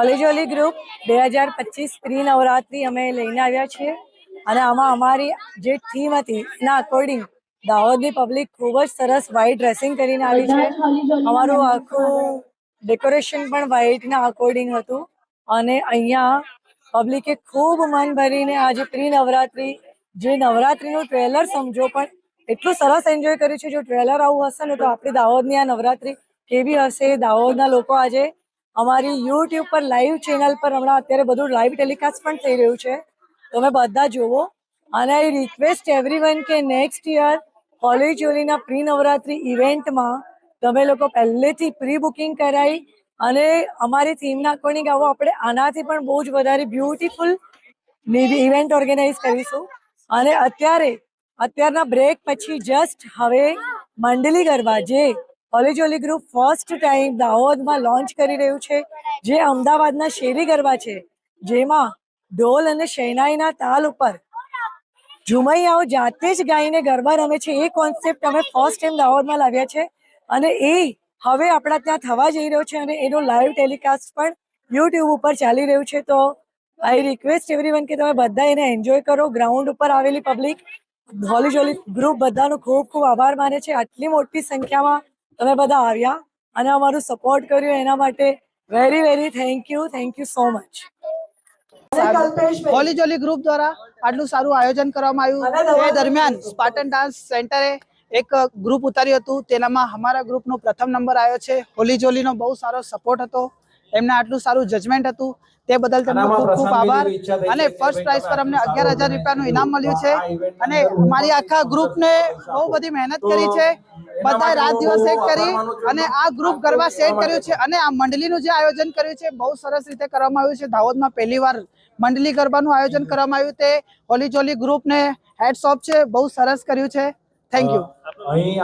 ઓલિજોલી group બે હજાર પચીસ પ્રી નવરાત્રી અમે લઈને આવ્યા છીએ. અને આમાં અમારી જે થીમ હતી, એના અકોર્ડિંગ દાહોદની પબ્લિક ખૂબ જ સરસ વ્હાઈટ ડ્રેસિંગ કરીને આવી છે. અમારું આખું ડેકોરેશન પણ વ્હાઈટના અકોર્ડિંગ હતું. અને અહીંયા પબ્લિકે ખૂબ મન ભરીને આજે પ્રી નવરાત્રી જે નવરાત્રીનું ટ્રેલર સમજો પણ એટલું સરસ એન્જોય કર્યું છે. જો ટ્રેલર આવું હશે ને તો આપણી દાહોદની આ નવરાત્રી કેવી હશે? દાહોદના લોકો આજે અમારી યુટ્યુબ પર લાઈવ ચેનલ પર હમણાં અત્યારે બધું લાઈવ ટેલિકાસ્ટ પણ થઈ રહ્યું છે. તમે બધા જુઓ. અને આઈ રિક્વેસ્ટ એવરીવન કે નેક્સ્ટ યર કોલેજ ઓલીના પ્રી નવરાત્રી ઇવેન્ટમાં તમે લોકો પહેલેથી પ્રી બુકિંગ કરાવી અને અમારી થીમના અકોર્ડિંગ આવો આપણે આનાથી પણ બહુ જ વધારે બ્યુટીફુલ ઇવેન્ટ ઓર્ગેનાઇઝ કરીશું. અને અત્યારે, અત્યારના બ્રેક પછી જસ્ટ હવે મંડલી ગરબા, જે કોલેજોલી ગ્રુપ ફર્સ્ટ ટાઈમ દાહોદમાં લોન્ચ કરી રહ્યું છે, જે અમદાવાદના શેરી ગરબા છે. જેમાં ઢોલ અને શેનાઈના તાલ ઉપર ઝુમૈયાઓ જાતે જ ગાઈને ગરબા રમે છે. એ કોન્સેપ્ટ અમે ફર્સ્ટ ટાઈમ દાહોદમાં લાવ્યા છે અને એ હવે આપણા ત્યાં થવા જઈ રહ્યો છે અને એનો લાઈવ ટેલિકાસ્ટ પણ યુટ્યુબ ઉપર ચાલી રહ્યું છે. તો આઈ રિક્વેસ્ટ એવરીવન કે તમે બધા એને એન્જોય કરો. ગ્રાઉન્ડ ઉપર આવેલી પબ્લિક હોલી જોલી ગ્રુપ બધાનો ખૂબ ખૂબ આભાર માને છે. આટલી મોટી સંખ્યામાં તમે બધા આવ્યા અને અમારું સપોર્ટ કર્યું એના માટે very very thank you thank you so much holy jolly group દ્વારા આટલું સારું આયોજન કરવામાં આવ્યું. એ દરમિયાન સ્પાર્ટન ડાન્સ સેન્ટરે એક ગ્રુપ ઉતાર્યું હતું. તેનામાં અમારા ગ્રુપનો પ્રથમ નંબર આવ્યો છે. હોલી જોલીનો બહુ સારો સપોર્ટ હતો. એમને આટલું સારું જજમેન્ટ હતું. તે બદલ તેમનો ખૂબ ખૂબ આભાર. અને ફર્સ્ટ પ્રાઇઝ પર અમને અગિયાર હજાર રૂપિયાનું ઇનામ મળ્યું છે. અને મારી આખા ગ્રુપને બહુ બધી મહેનત કરી છે. બધાએ રાત દિવસ એક કરી અને આ ગ્રુપ ગરબા સેટ કર્યું છે અને આ મંડળીનું જે આયોજન કર્યું છે બહુ સરસ રીતે કરવામાં આવ્યું છે. દાહોદમાં પહેલી વાર મંડળી ગરબાનું આયોજન કરવામાં આવ્યું તે. હોલી જોલી ગ્રુપને હેડ્સ ઓફ છે. બહુ સરસ કર્યું છે. Thank you